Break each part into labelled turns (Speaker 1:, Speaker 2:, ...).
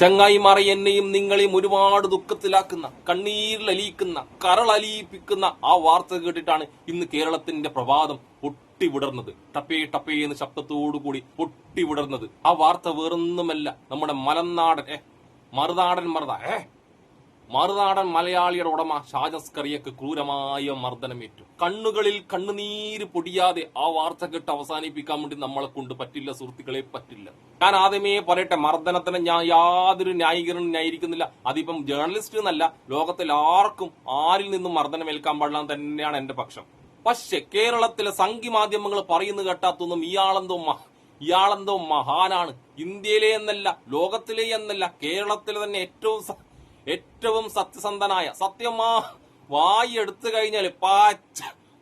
Speaker 1: ചങ്ങായിമാരെ എന്നെയും നിങ്ങളെയും ഒരുപാട് ദുഃഖത്തിലാക്കുന്ന കണ്ണീരിലലിയിക്കുന്ന കരളലിയിപ്പിക്കുന്ന ആ വാർത്ത കേട്ടിട്ടാണ് ഇന്ന് കേരളത്തിന്റെ പ്രഭാതം പൊട്ടിവിടർന്നത്. ടപ്പേ ടപ്പേ എന്ന ശബ്ദത്തോടുകൂടി പൊട്ടിവിടർന്നത്. ആ വാർത്ത വേറൊന്നുമല്ല. നമ്മുടെ മലനാടൻ മറുനാടൻ മറുത ഏ. മറുനാടൻ മലയാളിയുടെ ഉടമ ഷാജസ്കറിയക്ക് ക്രൂരമായ മർദ്ദനമേറ്റു. കണ്ണുകളിൽ കണ്ണുനീര് പൊടിയാതെ ആ വാർത്ത കെട്ട് അവസാനിപ്പിക്കാൻ വേണ്ടി നമ്മളെ കൊണ്ട് പറ്റില്ല സുഹൃത്തുക്കളെ പറ്റില്ല. ഞാൻ ആദ്യമേ പറയട്ടെ മർദ്ദനത്തിന് ഞാൻ യാതൊരു ന്യായീകരണം ന്യായീകരിക്കുന്നില്ല അതിപ്പം ജേർണലിസ്റ്റ് എന്നല്ല ലോകത്തിൽ ആർക്കും ആരിൽ നിന്നും മർദ്ദനം ഏൽക്കാൻ പാടില്ല തന്നെയാണ് എന്റെ പക്ഷം. പക്ഷെ കേരളത്തിലെ സംഘി മാധ്യമങ്ങൾ പറയുന്നു കേട്ടാത്തൊന്നും ഇയാളെന്തോ ഇയാളെന്തോ മഹാനാണ്. ഇന്ത്യയിലെ എന്നല്ല ലോകത്തിലെ എന്നല്ല കേരളത്തിലെ തന്നെ ഏറ്റവും ഏറ്റവും സത്യസന്ധനായ സത്യമാ വായി എടുത്തു കഴിഞ്ഞാൽ പാച്ച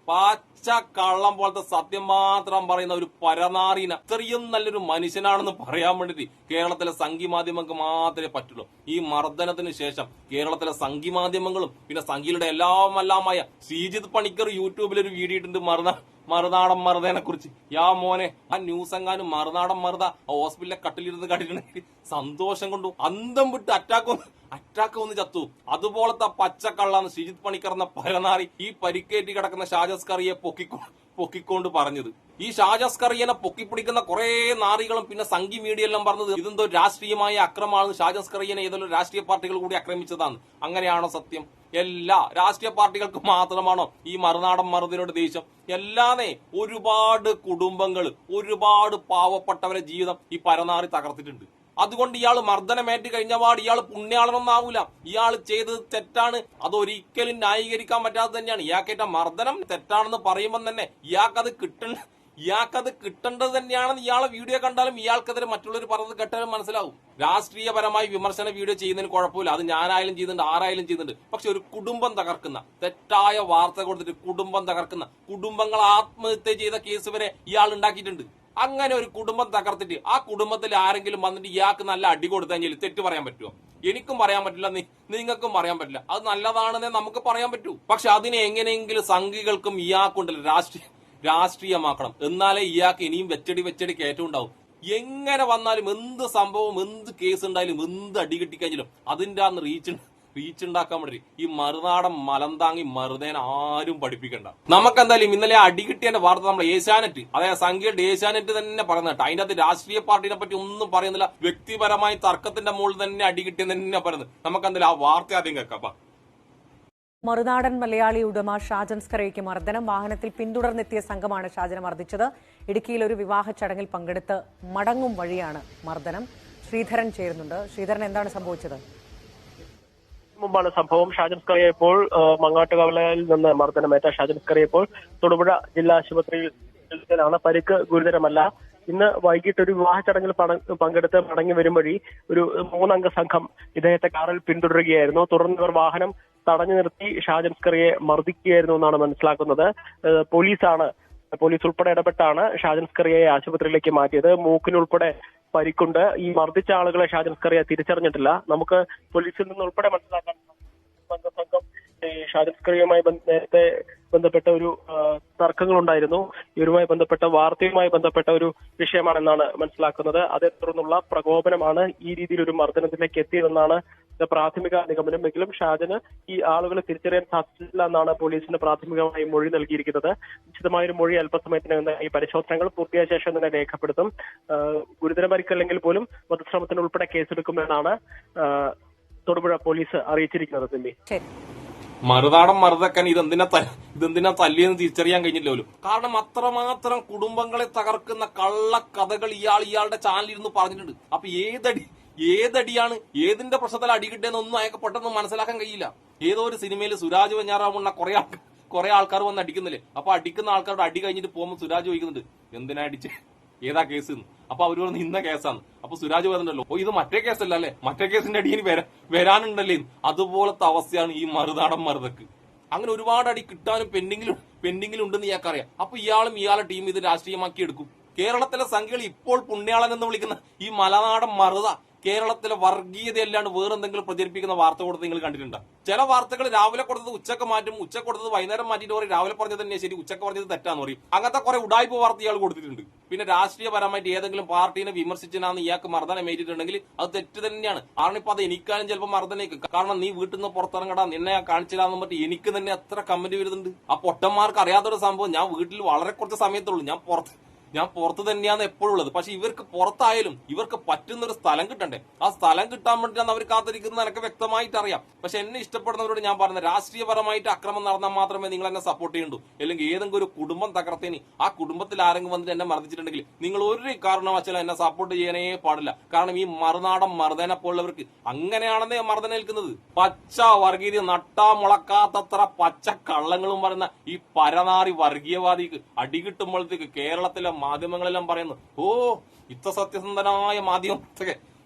Speaker 1: പാച്ച കള്ളം പോലത്തെ സത്യം മാത്രം പറയുന്ന ഒരു പരനാറിന. ഇത്രയും നല്ലൊരു മനുഷ്യനാണെന്ന് പറയാൻ വേണ്ടിട്ട് കേരളത്തിലെ സംഘി മാധ്യമങ്ങൾക്ക് മാത്രമേ പറ്റുള്ളൂ. ഈ മർദ്ദനത്തിന് ശേഷം കേരളത്തിലെ സംഘി മാധ്യമങ്ങളും പിന്നെ സംഘിയുടെ എല്ലാം എല്ലാമായ ശ്രീജിത്ത് പണിക്കർ യൂട്യൂബിൽ ഒരു വീഡിയോ ഇട്ടുണ്ട് മറുനാ മറുനാടൻ മറുതേനെ കുറിച്ച്. യാ മോനെ ആ ന്യൂസ് എങ്ങാനും മറുനാടൻ മറുത ആ ഹോസ്പിറ്റലിലെ കട്ടിലിരുന്ന് കണ്ടിട്ടുണ്ടെങ്കിൽ സന്തോഷം കൊണ്ടു. അന്തം വിട്ട് അറ്റാക്ക് അറ്റാക്ക് വന്ന് ചത്തു. അതുപോലത്തെ പച്ചക്കള്ളാന്ന് ശ്രീജിത് പണിക്കർ എന്ന പരനാറി ഈ പരിക്കേറ്റി കിടക്കുന്ന ഷാജസ്കറിയെ പൊക്കിക്കോ പൊക്കിക്കൊണ്ട് പറഞ്ഞത്. ഈ ഷാജസ്കറിയനെ പൊക്കിപ്പിടിക്കുന്ന കുറെ നാറികളും പിന്നെ സംഘി മീഡിയ എല്ലാം പറഞ്ഞത് ഇതെന്തോ രാഷ്ട്രീയമായ അക്രമമാണ് ഷാജസ്കറിയനെ ഏതെങ്കിലും രാഷ്ട്രീയ പാർട്ടികൾ കൂടി ആക്രമിച്ചതാണ്. അങ്ങനെയാണോ സത്യം? എല്ലാ രാഷ്ട്രീയ പാർട്ടികൾക്ക് മാത്രമാണോ ഈ മറുനാടൻ മറുതിനോട് ദേഷ്യം? എല്ലാതെ ഒരുപാട് കുടുംബങ്ങൾ ഒരുപാട് പാവപ്പെട്ടവരെ ജീവിതം ഈ പരനാറി തകർത്തിട്ടുണ്ട്. അതുകൊണ്ട് ഇയാൾ മർദ്ദനമേറ്റ് കഴിഞ്ഞപാട് ഇയാൾ പുണ്യാളനൊന്നാവൂല. ഇയാൾ ചെയ്തത് തെറ്റാണ്. അതൊരിക്കലും ന്യായീകരിക്കാൻ പറ്റാതെ തന്നെയാണ്. ഇയാൾക്കേറ്റ മർദ്ദനം തെറ്റാണെന്ന് പറയുമ്പോൾ തന്നെ ഇയാൾക്കത് കിട്ടണ്ട ഇയാൾക്കത് കിട്ടേണ്ടത് തന്നെയാണെന്ന് ഇയാളെ വീഡിയോ കണ്ടാലും ഇയാൾക്കെതിരെ മറ്റുള്ളവർ പറഞ്ഞത് കേട്ടാലും മനസ്സിലാവും. രാഷ്ട്രീയപരമായി വിമർശന വീഡിയോ ചെയ്യുന്നതിന് കുഴപ്പമില്ല. അത് ഞാനായാലും ചെയ്യുന്നുണ്ട് ആരായാലും ചെയ്യുന്നുണ്ട്. പക്ഷെ ഒരു കുടുംബം തകർക്കുന്ന തെറ്റായ വാർത്ത കൊടുത്തിട്ട് കുടുംബം തകർക്കുന്ന കുടുംബങ്ങൾ ആത്മഹത്യ ചെയ്ത കേസ് വരെ ഇയാൾ ഉണ്ടാക്കിയിട്ടുണ്ട്. അങ്ങനെ ഒരു കുടുംബം തകർത്തിട്ട് ആ കുടുംബത്തിൽ ആരെങ്കിലും വന്നിട്ട് ഇയാൾക്ക് നല്ല അടി കൊടുത്തെങ്കിൽ തെറ്റ് പറയാൻ പറ്റുമോ എനിക്കും പറയാൻ പറ്റില്ല നിങ്ങൾക്കും പറയാൻ പറ്റില്ല. അത് നല്ലതാണെന്നേ നമുക്ക് പറയാൻ പറ്റൂ. പക്ഷെ അതിനെ എങ്ങനെയെങ്കിലും സംഘികൾക്കും ഇയാൾക്കുണ്ടല്ലോ രാഷ്ട്രീയ രാഷ്ട്രീയമാക്കണം. എന്നാലേ ഇയാൾക്ക് ഇനിയും വെച്ചടി വെച്ചടി കയറ്റം ഉണ്ടാവും. എങ്ങനെ വന്നാലും എന്ത് സംഭവം എന്ത് കേസ് ഉണ്ടായാലും എന്ത് അടി കിട്ടിക്കഴിഞ്ഞാലും അതിന്റെ അന്ന് റീച്ച് റീച്ച് ഉണ്ടാക്കാൻ വേണ്ടി. ഈ മറുനാടൻ മലന്താങ്ങി മറുതേനെ ആരും പഠിപ്പിക്കണ്ട. നമുക്ക് എന്തായാലും ഇന്നലെ അടി കിട്ടിയതിന്റെ വാർത്ത നമ്മൾ ഏഷ്യാനെറ്റ് അതായത് സംഖ്യയുടെ ഏഷ്യാനെറ്റ് തന്നെ പറയുന്നുണ്ട്. അതിന്റെ അകത്ത് രാഷ്ട്രീയ പാർട്ടിനെ പറ്റി ഒന്നും പറയുന്നില്ല. വ്യക്തിപരമായി തർക്കത്തിന്റെ മുകളിൽ തന്നെ അടി കിട്ടിയെന്ന് തന്നെ പറയുന്നത്. നമുക്ക് എന്തായാലും ആ വാർത്ത ആദ്യം കേൾക്കാം.
Speaker 2: മറുനാടൻ മലയാളി ഉടമ ഷാജൻ സ്കറയ്ക്ക് മർദ്ദനം. വാഹനത്തിൽ പിന്തുടർന്നെത്തിയ സംഘമാണ് ഷാജനെ മർദ്ദിച്ചത്. ഇടുക്കിയിൽ ഒരു വിവാഹ ചടങ്ങിൽ പങ്കെടുത്ത് മടങ്ങും വഴിയാണ് മർദ്ദനം. ശ്രീധരൻ ചേരുന്നുണ്ട്. ശ്രീധരൻ എന്താണ് സംഭവിച്ചത്?
Speaker 3: മുമ്പാണ് സംഭവം. ഷാജൻ സ്കറിയ ഇപ്പോൾ മങ്ങാട്ടുകവലയിൽ നിന്ന് മർദ്ദനമേറ്റ ഷാജൻ സ്കറിയ ഇപ്പോൾ തൊടുപുഴ ജില്ലാ ആശുപത്രിയിൽ ചികിത്സയിലാണ്. പരിക്ക് ഗുരുതരമല്ല. ഇന്ന് വൈകിട്ട് ഒരു വിവാഹ ചടങ്ങിൽ പങ്കെടുത്ത് മടങ്ങി വരും വഴി ഒരു മൂന്നംഗ സംഘം ഇദ്ദേഹത്തെ കാറിൽ പിന്തുടരുകയായിരുന്നു. തുടർന്ന് ഇവർ വാഹനം തടഞ്ഞു നിർത്തി ഷാജൻസ്കറിയെ മർദ്ദിക്കുകയായിരുന്നു എന്നാണ് മനസ്സിലാക്കുന്നത്. പോലീസാണ് പോലീസ് ഉൾപ്പെടെ ഇടപെട്ടാണ് ഷാജൻസ്കറിയെ ആശുപത്രിയിലേക്ക് മാറ്റിയത്. മൂക്കിനുൾപ്പെടെ പരിക്കുണ്ട്. ഈ മർദ്ദിച്ച ആളുകളെ ഷാജൻ സ്കറിയ തിരിച്ചറിഞ്ഞിട്ടില്ല. നമുക്ക് പോലീസിൽ നിന്ന് ഉൾപ്പെടെ മനസ്സിലാക്കാൻ സംഘം ഈ ഷാജൻ നേരത്തെ ബന്ധപ്പെട്ട ഒരു തർക്കങ്ങളുണ്ടായിരുന്നു. ഇവരുമായി ബന്ധപ്പെട്ട വാർത്തയുമായി ബന്ധപ്പെട്ട ഒരു വിഷയമാണെന്നാണ് മനസ്സിലാക്കുന്നത്. അതേ തുടർന്നുള്ള പ്രകോപനമാണ് ഈ രീതിയിൽ ഒരു മർദ്ദനത്തിലേക്ക് എത്തിയതെന്നാണ് പ്രാഥമിക നിഗമനമെങ്കിലും ഷാജന് ഈ ആളുകളെ തിരിച്ചറിയാൻ സാധിച്ചില്ല എന്നാണ് പോലീസിന് പ്രാഥമികമായി മൊഴി നൽകിയിരിക്കുന്നത്. വിശദമായ ഒരു മൊഴി അല്പസമയത്തിനകം ഈ പരിശോധനകൾ പൂർത്തിയായ ശേഷം തന്നെ രേഖപ്പെടുത്തും. ഗുരുതര പരിക്കല്ലെങ്കിൽ പോലും വധശ്രമത്തിന് ഉൾപ്പെടെ കേസെടുക്കുമെന്നാണ് തൊടുപുഴ പോലീസ് അറിയിച്ചിരിക്കുന്നത് സിമ്മി.
Speaker 1: മറുതാടൻ മറുതക്കൻ ഇതെന്തിനാ ഇതെന്തിനാ തല്ലിയെന്ന് തിരിച്ചറിയാൻ കഴിഞ്ഞില്ലല്ലോ കാരണം അത്രമാത്രം കുടുംബങ്ങളെ തകർക്കുന്ന കള്ളക്കഥകൾ ഇയാൾ ഇയാളുടെ ചാനലിൽ ഇരുന്ന് പറഞ്ഞിട്ടുണ്ട്. അപ്പൊ ഏതടി ഏതടിയാണ്? ഏതിന്റെ പ്രശ്നത്തിൽ അടി കിട്ടിയെന്നൊന്നും അയാൾക്ക് പെട്ടെന്ന് മനസ്സിലാക്കാൻ കഴിയില്ല. ഏതോ ഒരു സിനിമയിൽ സുരാജ് വെഞ്ഞാറാമുണ്ണ കുറെ കുറെ ആൾക്കാർ വന്ന് അടിക്കുന്നില്ലേ? അപ്പൊ അടിക്കുന്ന ആൾക്കാരുടെ അടി കഴിഞ്ഞിട്ട് പോകുമ്പോൾ സുരാജ് ചോദിക്കുന്നുണ്ട് എന്തിനാ അടിച്ച്? ഏതാ കേസ് അപ്പൊ അവർ പറഞ്ഞു ഇന്ന കേസാണ് അപ്പൊ സുരാജ് പറഞ്ഞല്ലോ ഓ ഇത് മറ്റേ കേസല്ല അല്ലേ? മറ്റേ കേസിന്റെ അടിയിൽ വരാ വരാനുണ്ടല്ലേ. അതുപോലത്തെ അവസ്ഥയാണ് ഈ മറുനാടൻ മറുതക്ക്. അങ്ങനെ ഒരുപാട് അടി കിട്ടാനും പെൻഡിങ്ങിലും പെൻഡിങ്ങിലും ഉണ്ടെന്ന് ഇയാൾക്കറിയാം. അപ്പൊ ഇയാളും ഇയാളെ ടീം ഇത് രാഷ്ട്രീയമാക്കി എടുക്കും കേരളത്തിലെ സംഖ്യകൾ ഇപ്പോൾ പുണ്യാളൻ എന്ന് വിളിക്കുന്ന ഈ മലനാടൻ മറുത കേരളത്തിലെ വർഗീയതയല്ലാണ്ട് വേറെന്തെങ്കിലും പ്രചരിപ്പിക്കുന്ന വാർത്ത കൊടുത്ത് നിങ്ങൾ കണ്ടിട്ടുണ്ട്? ചില വാർത്തകൾ രാവിലെ കൊടുത്തത് ഉച്ചയ്ക്ക് മാറ്റും ഉച്ചയ്ക്ക് കൊടുത്തത് വൈകുന്നേരം മാറ്റിയിട്ട് പറയും രാവിലെ പറഞ്ഞത് തന്നെ ശരി ഉച്ചയ്ക്ക് പറഞ്ഞത് തെറ്റാന്ന് പറയും. അങ്ങനത്തെ കുറെ ഉടായ്പ വാർത്ത ഇയാൾ കൊടുത്തിട്ടുണ്ട്. പിന്നെ രാഷ്ട്രീയപരമായിട്ട് ഏതെങ്കിലും പാർട്ടിയെ വിമർശിച്ചാന്ന് ഇയാൾക്ക് മർദ്ദനം ഏറ്റിട്ടുണ്ടെങ്കിൽ അത് തെറ്റ് തന്നെയാണ്. കാരണം ഇപ്പൊ അത് എനിക്കാലും ചിലപ്പോൾ മർദ്ദനേക്കും കാരണം നീ വീട്ടിൽ നിന്ന് പുറത്തിറങ്ങടാ നിന്നെ കാണിച്ചില്ലാന്ന് പറഞ്ഞിട്ട് എനിക്ക് തന്നെ എത്ര കമന്റ് വരുന്നുണ്ട്. ആ പൊട്ടന്മാർക്ക് അറിയാത്തൊരു സംഭവം ഞാൻ വീട്ടിൽ വളരെ കുറച്ച് സമയത്തുള്ളൂ. ഞാൻ പുറത്ത് ഞാൻ പുറത്ത് തന്നെയാണ് എപ്പോഴും ഉള്ളത്. പക്ഷെ ഇവർക്ക് പുറത്തായാലും ഇവർക്ക് പറ്റുന്ന ഒരു സ്ഥലം കിട്ടണ്ടേ? ആ സ്ഥലം കിട്ടാൻ വേണ്ടിയിട്ടാണ് അവർ കാത്തിരിക്കുന്നത് എനിക്ക് വ്യക്തമായിട്ട് അറിയാം. പക്ഷെ എന്നെ ഇഷ്ടപ്പെടുന്നവരോട് ഞാൻ പറഞ്ഞത് രാഷ്ട്രീയപരമായിട്ട് അക്രമം നടന്നാൽ മാത്രമേ നിങ്ങൾ എന്നെ സപ്പോർട്ട് ചെയ്യണ്ടൂ അല്ലെങ്കിൽ ഏതെങ്കിലും ഒരു കുടുംബം തകർത്തേനി. ആ കുടുംബത്തിൽ ആരെങ്കിലും വന്നിട്ട് എന്നെ മർദ്ദിച്ചിട്ടുണ്ടെങ്കിൽ നിങ്ങൾ ഒരു കാരണവശാലും എന്നെ സപ്പോർട്ട് ചെയ്യാനേ പാടില്ല. കാരണം ഈ മറുനാടൻ മർദ്ദനെ പോലുള്ളവർക്ക് അങ്ങനെയാണെന്നേ മർദ്ദന ഏൽക്കുന്നത്. പച്ച വർഗീയ നട്ടാ മുളക്കാത്തത്ര പച്ച കള്ളങ്ങളും പറയുന്ന ഈ പരനാറി വർഗീയവാദിക്ക് അടികിട്ടുമ്പോഴത്തേക്ക് കേരളത്തിലെ മാധ്യമങ്ങളെല്ലാം പറയുന്നു ഓ ഇത്ര സത്യസന്ധനായ മാധ്യമ.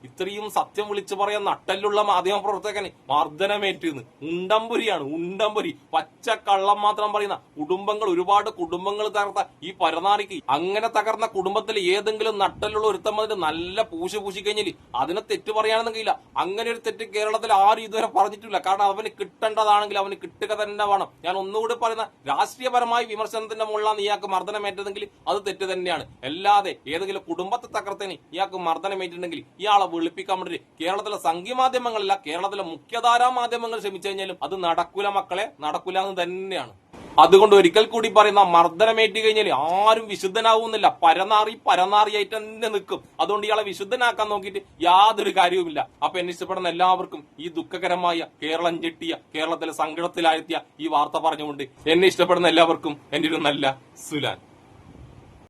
Speaker 1: ഇത്രയും സത്യം വിളിച്ചു പറയാൻ നട്ടലുള്ള മാധ്യമ പ്രവർത്തകന് മർദ്ദനമേറ്റിന്ന്. ഉണ്ടംപുരിയാണ് ഉണ്ടംപുരി. പച്ച കള്ളം മാത്രം പറയുന്ന കുടുംബങ്ങൾ ഒരുപാട് കുടുംബങ്ങൾ തകർത്ത ഈ പരനാറിക്ക് അങ്ങനെ തകർന്ന കുടുംബത്തിൽ ഏതെങ്കിലും നട്ടല്ലുള്ള ഒരുത്തം വന്നിട്ട് നല്ല പൂശി പൂശി കഴിഞ്ഞാൽ അതിനെ തെറ്റ് പറയാനൊന്നും കഴിയില്ല. അങ്ങനെ ഒരു തെറ്റ് കേരളത്തിൽ ആരും ഇതുവരെ പറഞ്ഞിട്ടില്ല. കാരണം അവന് കിട്ടേണ്ടതാണെങ്കിൽ അവന് കിട്ടുക തന്നെ വേണം. ഞാൻ ഒന്നുകൂടി പറയുന്ന രാഷ്ട്രീയപരമായ വിമർശനത്തിന്റെ മുകളിലാണ് ഇയാൾക്ക് മർദ്ദനമേറ്റതെങ്കിൽ അത് തെറ്റ് തന്നെയാണ്. അല്ലാതെ ഏതെങ്കിലും കുടുംബത്തെ തകർത്തേന് ഇയാൾക്ക് മർദ്ദനമേറ്റിട്ടുണ്ടെങ്കിൽ ഇയാളെ വിളിപ്പിക്കാൻ വേണ്ടി കേരളത്തിലെ സംഘീയ മാധ്യമങ്ങളില്ല കേരളത്തിലെ മുഖ്യധാരാ മാധ്യമങ്ങൾ ശ്രമിച്ചു കഴിഞ്ഞാലും അത് നടക്കൂല മക്കളെ നടക്കൂല എന്ന് തന്നെയാണ്. അതുകൊണ്ട് ഒരിക്കൽ കൂടി പറയുന്ന മർദ്ദനമേറ്റ് കഴിഞ്ഞാൽ ആരും വിശുദ്ധനാവുന്നില്ല. പരനാറി പരനാറിയായിട്ട് തന്നെ നിൽക്കും. അതുകൊണ്ട് ഇയാളെ വിശുദ്ധനാക്കാൻ നോക്കിയിട്ട് യാതൊരു കാര്യവുമില്ല. അപ്പൊ എന്നെ ഇഷ്ടപ്പെടുന്ന എല്ലാവർക്കും ഈ ദുഃഖകരമായ കേരളം ഞെട്ടിയ കേരളത്തിലെ സങ്കടത്തിലാഴ്ത്തിയ ഈ വാർത്ത പറഞ്ഞുകൊണ്ട് എന്നെ ഇഷ്ടപ്പെടുന്ന എല്ലാവർക്കും എന്റെ ഒരു നല്ല സുലാൻ.